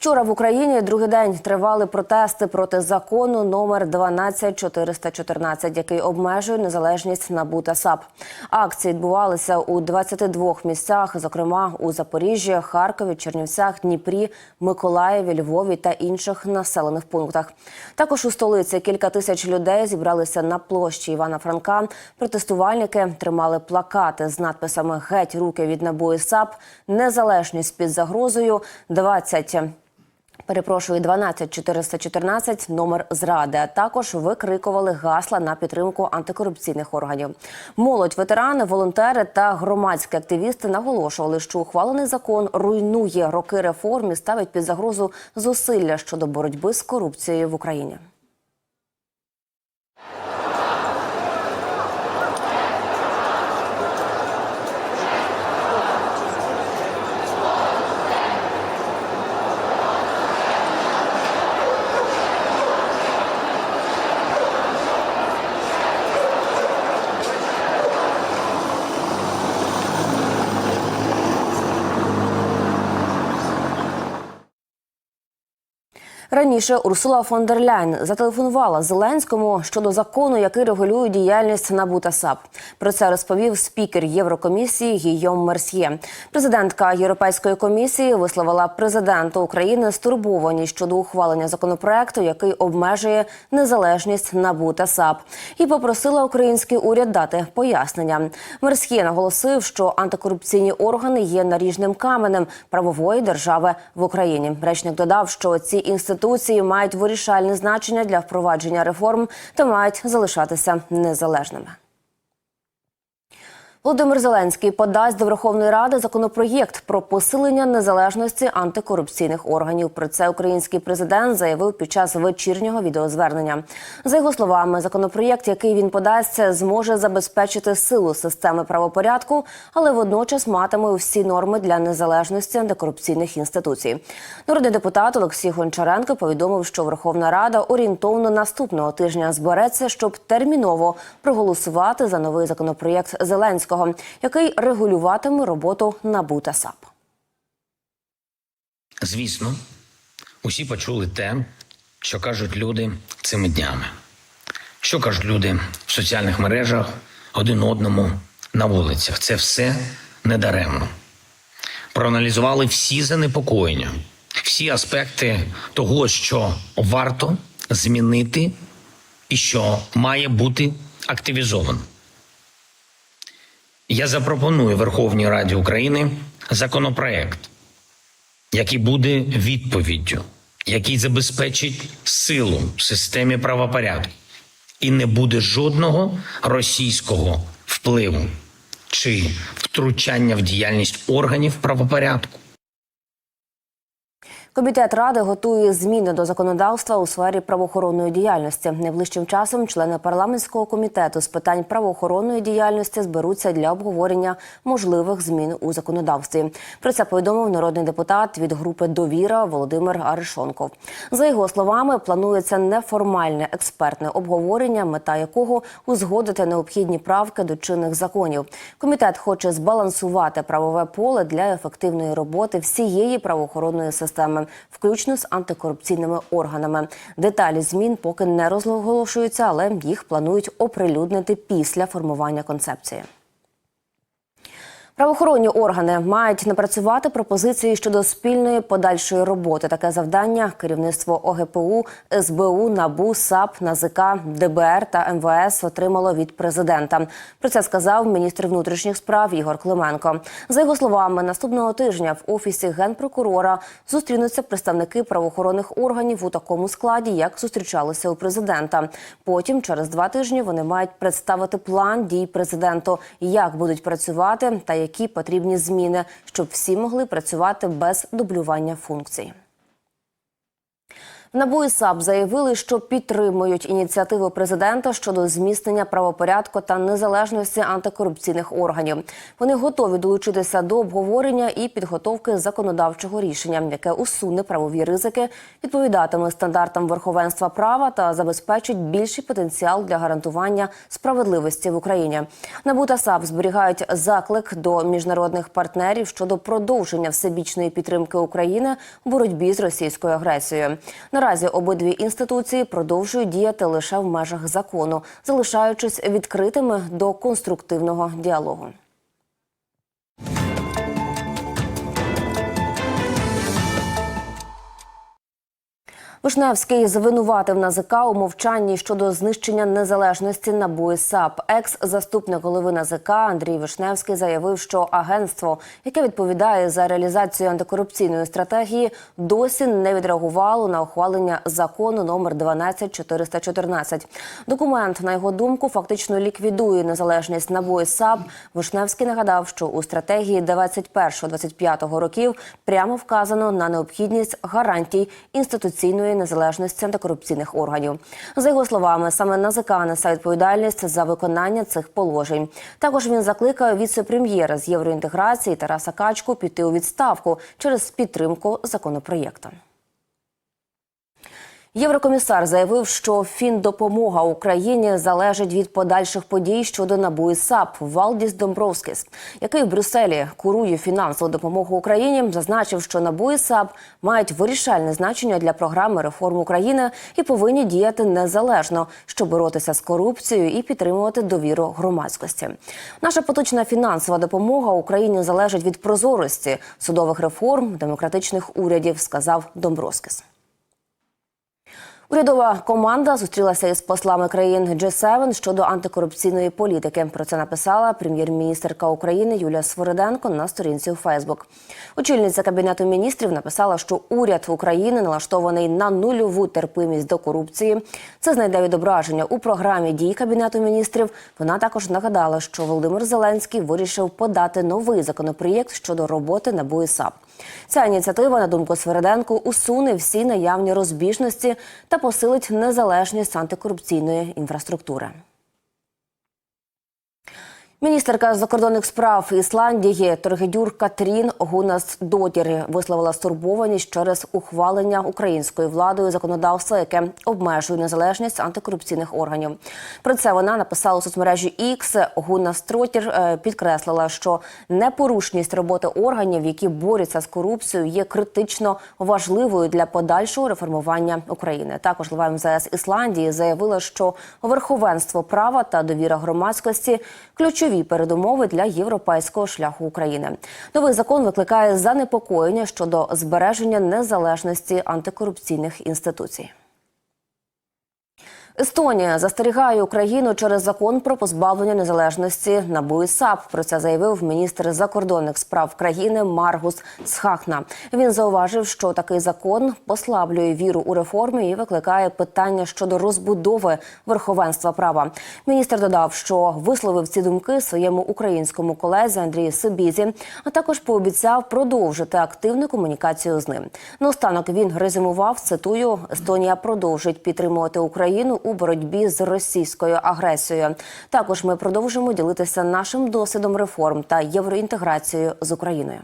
Вчора в Україні другий день тривали протести проти закону номер 12414, який обмежує незалежність НАБУ та САП. Акції відбувалися у 22 місцях, зокрема у Запоріжжі, Харкові, Чернівцях, Дніпрі, Миколаєві, Львові та інших населених пунктах. Також у столиці кілька тисяч людей зібралися на площі Івана Франка. Протестувальники тримали плакати з надписами Геть руки від НАБУ і САП, незалежність під загрозою. 20 Перепрошую, 12414 номер зради. А також викрикували гасла на підтримку антикорупційних органів. Молодь, ветерани, волонтери та громадські активісти наголошували, що ухвалений закон руйнує роки реформ і ставить під загрозу зусилля щодо боротьби з корупцією в Україні. Раніше Урсула фон дер Ляйн зателефонувала Зеленському щодо закону, який регулює діяльність НАБУ та САП. Про це розповів спікер Єврокомісії Гійом Мерсьє. Президентка Європейської комісії висловила президенту України стурбованість щодо ухвалення законопроекту, який обмежує незалежність НАБУ та САП, і попросила український уряд дати пояснення. Мерсьє наголосив, що антикорупційні органи є наріжним каменем правової держави в Україні. Речник додав, що ці інституції мають вирішальне значення для впровадження реформ та мають залишатися незалежними. Володимир Зеленський подасть до Верховної Ради законопроєкт про посилення незалежності антикорупційних органів. Про це український президент заявив під час вечірнього відеозвернення. За його словами, законопроєкт, який він подасть, зможе забезпечити силу системи правопорядку, але водночас матиме всі норми для незалежності антикорупційних інституцій. Народний депутат Олексій Гончаренко повідомив, що Верховна Рада орієнтовно наступного тижня збереться, щоб терміново проголосувати за новий законопроєкт Зеленського який регулюватиме роботу НАБУ та САП. Звісно, усі почули те, що кажуть люди цими днями. Що кажуть люди в соціальних мережах один одному на вулицях. Це все недаремно. Проаналізували всі занепокоєння, всі аспекти того, що варто змінити і що має бути активізовано. Я запропоную Верховній Раді України законопроект, який буде відповіддю, який забезпечить силу в системі правопорядку, і не буде жодного російського впливу чи втручання в діяльність органів правопорядку. Комітет ради готує зміни до законодавства у сфері правоохоронної діяльності. Найближчим часом члени парламентського комітету з питань правоохоронної діяльності зберуться для обговорення можливих змін у законодавстві. Про це повідомив народний депутат від групи Довіра Володимир Аришонков. За його словами, планується неформальне експертне обговорення, мета якого узгодити необхідні правки до чинних законів. Комітет хоче збалансувати правове поле для ефективної роботи всієї правоохоронної системи включно з антикорупційними органами. Деталі змін поки не розголошуються, але їх планують оприлюднити після формування концепції. Правоохоронні органи мають напрацювати пропозиції щодо спільної подальшої роботи. Таке завдання керівництво ОГПУ, СБУ, НАБУ, САП, НАЗК, ДБР та МВС отримало від президента. Про це сказав міністр внутрішніх справ Ігор Клименко. За його словами, наступного тижня в офісі генпрокурора зустрінуться представники правоохоронних органів у такому складі, як зустрічалися у президента. Потім, через два тижні, вони мають представити план дій президенту, як будуть працювати та які потрібні зміни, щоб всі могли працювати без дублювання функцій. НАБУ і САП заявили, що підтримують ініціативу президента щодо зміцнення правопорядку та незалежності антикорупційних органів. Вони готові долучитися до обговорення і підготовки законодавчого рішення, яке усуне правові ризики, відповідатиме стандартам верховенства права та забезпечить більший потенціал для гарантування справедливості в Україні. НАБУ та САП зберігають заклик до міжнародних партнерів щодо продовження всебічної підтримки України в боротьбі з російською агресією. Наразі обидві інституції продовжують діяти лише в межах закону, залишаючись відкритими до конструктивного діалогу. Вишневський звинуватив НАЗК у мовчанні щодо знищення незалежності НАБУ і САП. Екс-заступник голови НАЗК Андрій Вишневський заявив, що агентство, яке відповідає за реалізацію антикорупційної стратегії, досі не відреагувало на ухвалення закону номер 12414. Документ, на його думку, фактично ліквідує незалежність НАБУ і САП. Вишневський нагадав, що у стратегії 21-25 років прямо вказано на необхідність гарантій інституційної незалежності антикорупційних органів. За його словами, саме НАЗК несе відповідальність за виконання цих положень. Також він закликав віце-прем'єра з євроінтеграції Тараса Качку піти у відставку через підтримку законопроєкту. Єврокомісар заявив, що фіндопомога Україні залежить від подальших подій щодо НАБУ САП. Валдіс Домбровскіс, який в Брюсселі курує фінансову допомогу Україні, зазначив, що НАБУ САП мають вирішальне значення для програми реформ України і повинні діяти незалежно, щоб боротися з корупцією і підтримувати довіру громадськості. Наша поточна фінансова допомога Україні залежить від прозорості судових реформ, демократичних урядів, сказав Домбровскіс. Урядова команда зустрілася із послами країн G7 щодо антикорупційної політики. Про це написала прем'єр-міністерка України Юлія Свориденко на сторінці у Фейсбук. Очільниця кабінету міністрів написала, що уряд України налаштований на нульову терпимість до корупції. Це знайде відображення у програмі дій кабінету міністрів. Вона також нагадала, що Володимир Зеленський вирішив подати новий законопроєкт щодо роботи НАБУ і САП. Ця ініціатива, на думку Свериденко, усуне всі наявні розбіжності та посилить незалежність антикорупційної інфраструктури. Міністерка закордонних справ Ісландії Торгедюр Катрін Гунас Дотір висловила стурбованість через ухвалення українською владою законодавства, яке обмежує незалежність антикорупційних органів. Про це вона написала у соцмережі X. Гунас Тротір е, підкреслила, що непорушність роботи органів, які борються з корупцією, є критично важливою для подальшого реформування України. Також глава МЗС Ісландії заявила, що верховенство права та довіра громадськості ключові передумови для європейського шляху України. Новий закон викликає занепокоєння щодо збереження незалежності антикорупційних інституцій. Естонія застерігає Україну через закон про позбавлення незалежності НАБУ і САП. Про це заявив міністр закордонних справ країни Маргус Схахна. Він зауважив, що такий закон послаблює віру у реформи і викликає питання щодо розбудови верховенства права. Міністр додав, що висловив ці думки своєму українському колезі Андрію Собізі, а також пообіцяв продовжити активну комунікацію з ним. Наостанок він резюмував цитую: Естонія продовжить підтримувати Україну у боротьбі з російською агресією. Також ми продовжимо ділитися нашим досвідом реформ та євроінтеграцією з Україною.